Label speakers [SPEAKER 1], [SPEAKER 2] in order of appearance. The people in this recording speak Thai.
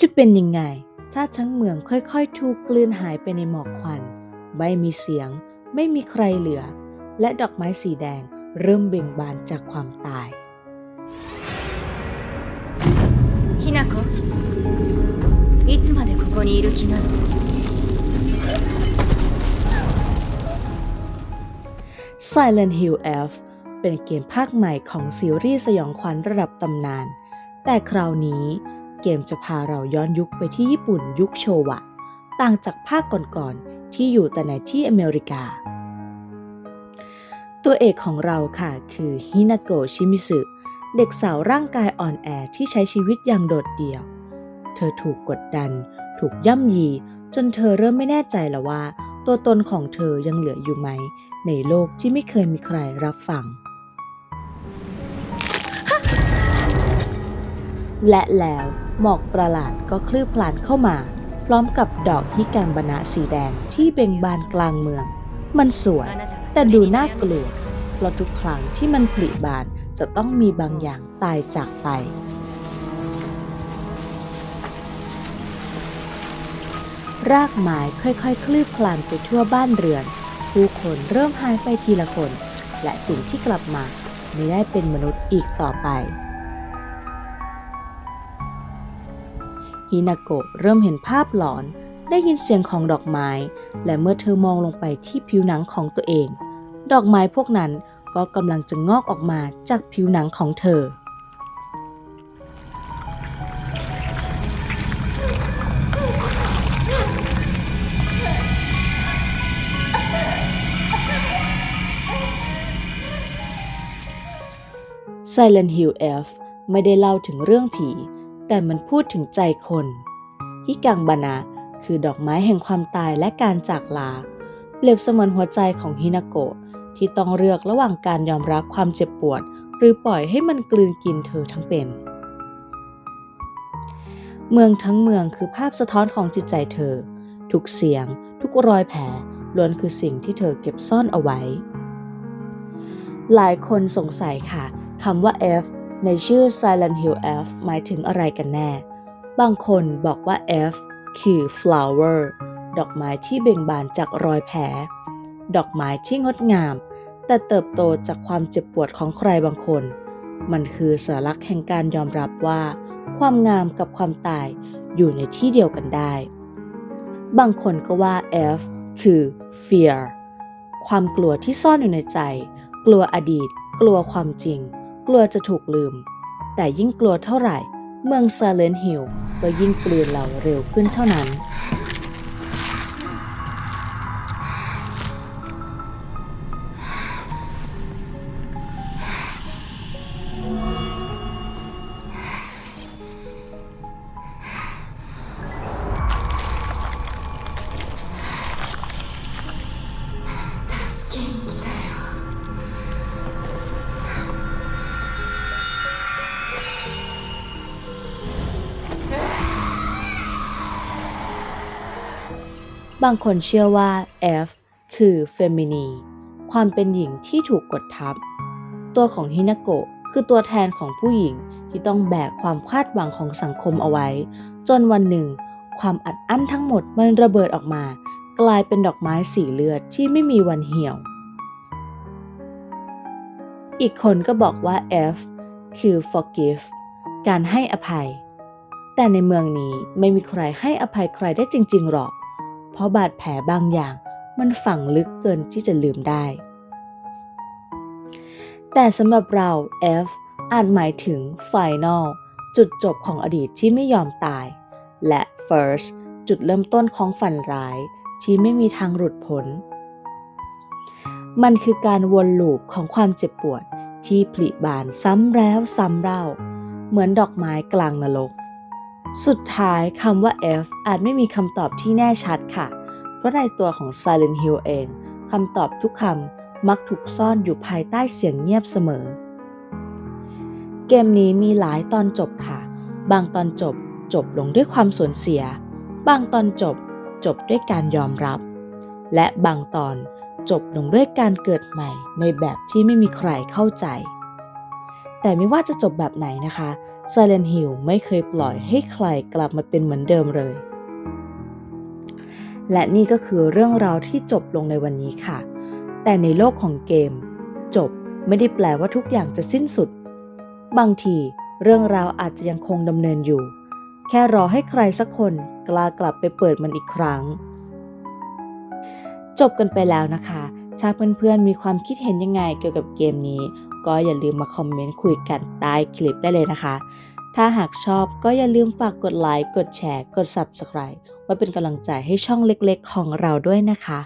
[SPEAKER 1] จะเป็นยังไง ถ้าทั้งเมืองค่อยๆ ถูกกลืนหายไปในหมอกควัน ไม่มีเสียง ไม่มีใครเหลือ และดอกไม้สีแดงเริ่มเบ่งบานจากความตาย
[SPEAKER 2] ひなこいつまでここにいる気なの
[SPEAKER 1] Silent Hill Elf เป็นเกมภาคใหม่ของซีรีส์สยองขวัญระดับตำนาน แต่คราวนี้ เกมจะพาเราย้อนยุคไปที่ญี่ปุ่นยุคโชวะ ต่างจากภาคก่อนๆที่อยู่แต่ในที่อเมริกา ตัวเอกของเราค่ะคือฮินาโกชิมิสึเด็กสาวร่างกายอ่อนแอที่ใช้ชีวิตอย่างโดดเดี่ยว เธอถูกกดดัน ถูกย่ำยี จนเธอเริ่มไม่แน่ใจแล้วว่า ตัวตนของเธอยังเหลืออยู่ไหม ในโลกที่ไม่เคยมีใครรับฟัง และแล้วหมอกประหลาดก็คลืบคลานเข้ามา พร้อมกับดอกฮิกังบนะสีแดงที่เบ่งบานกลางเมือง มันสวย แต่ดูน่ากลัวเพราะทุกครั้งที่มันปลิบานจะต้องมีบางอย่างตายจากไป รากไม้ค่อยๆ คลืบคลานไปทั่วบ้านเรือน ผู้คนเริ่มหายไปทีละคน และสิ่งที่กลับมาไม่ได้เป็นมนุษย์อีกต่อไป ฮินาโกะเริ่มเห็นภาพหลอน ได้ยินเสียงของดอกไม้ และเมื่อเธอมองลงไปที่ผิวหนังของตัวเอง ดอกไม้พวกนั้นก็กำลังจะงอกออกมาจากผิวหนังของเธอ Silent Hill Elf ไม่ได้เล่าถึงเรื่องผี แต่มันพูดถึงใจคนฮิกังบานะคือดอกไม้แห่งความตายและการจากลา เปรียบเสมือนหัวใจของฮินาโกะที่ต้องเลือกระหว่างการยอมรับความเจ็บปวด หรือปล่อยให้มันกลืนกินเธอทั้งเป็น เมืองทั้งเมืองคือภาพสะท้อนของจิตใจเธอ ทุกเสียง ทุกรอยแผลล้วนคือสิ่งที่เธอเก็บซ่อนเอาไว้ หลายคนสงสัยค่ะคำว่า F ในชื่อ Silent Hill F หมายถึงอะไรกันแน่ บางคนบอกว่า F คือ flower ดอกไม้ที่เบ่งบานจากรอยแผล ดอกไม้ที่งดงาม แต่เติบโตจากความเจ็บปวดของใครบางคน มันคือสัญลักษณ์แห่งการยอมรับว่า ความงามกับความตายอยู่ในที่เดียวกันได้ บางคนก็ว่า F คือ fear ความกลัวที่ซ่อนอยู่ในใจ กลัวอดีต กลัวความจริง กลัวจะถูกลืม แต่ยิ่งกลัวเท่าไหร่ เมืองซาเลนฮิลก็ยิ่งกลืนเราเร็วขึ้นเท่านั้น บางคนเชื่อว่า F คือ Femini ความเป็นหญิงที่ถูกกดทับ ตัวของฮินาโกะคือตัวแทนของผู้หญิงที่ต้องแบกความคาดหวังของสังคมเอาไว้ จนวันหนึ่ง ความอัดอั้นทั้งหมดมันระเบิดออกมา กลายเป็นดอกไม้สีเลือดที่ไม่มีวันเหี่ยว อีกคนก็บอกว่า F คือ forgive การให้อภัย แต่ในเมืองนี้ไม่มีใครให้อภัยใครได้จริง ๆ หรอก เพราะบาดแผลบางอย่างมันฝังลึกเกินที่จะลืมได้ แต่สำหรับเรา F อาจหมายถึง Final จุดจบของอดีตที่ไม่ยอมตาย และ First จุดเริ่มต้นของฝันร้ายที่ไม่มีทางหลุดพ้น มันคือการวนลูปของความเจ็บปวดที่ผลิบานซ้ำแล้วซ้ำเล่า เหมือนดอกไม้กลางนรก สุดท้ายคำว่า F อาจไม่มีคำตอบที่แน่ชัดค่ะ เพราะในตัวของ Silent Hill เองคำตอบทุกคำมักถูกซ่อนอยู่ภายใต้เสียงเงียบเสมอ เกมนี้มีหลายตอนจบค่ะ บางตอนจบจบลงด้วยความสูญเสีย บางตอนจบจบด้วยการยอมรับ และบางตอนจบลงด้วยการเกิดใหม่ในแบบที่ไม่มีใครเข้าใจ แต่ไม่ว่าจะจบแบบไหนนะคะ Silent Hill ไม่เคยปล่อยให้ใครกลับมาเป็นเหมือนเดิมเลย และนี่ก็คือเรื่องราวที่จบลงในวันนี้ค่ะ แต่ในโลกของเกม จบไม่ได้แปลว่าทุกอย่างจะสิ้นสุด บางทีเรื่องราวอาจจะยังคงดำเนินอยู่ แค่รอให้ใครสักคนกล้ากลับไปเปิดมันอีกครั้ง จบกันไปแล้วนะคะ ถ้าเพื่อนๆมีความคิดเห็นยังไงเกี่ยวกับเกมนี้ ก็อย่าลืมมาคอมเมนต์คุยกันใต้คลิปได้เลยนะคะ ถ้าหากชอบก็อย่าลืมฝากกดไลค์กดแชร์ กด Subscribe ไว้เป็นกำลังใจให้ช่องเล็กๆ ของเราด้วยนะคะ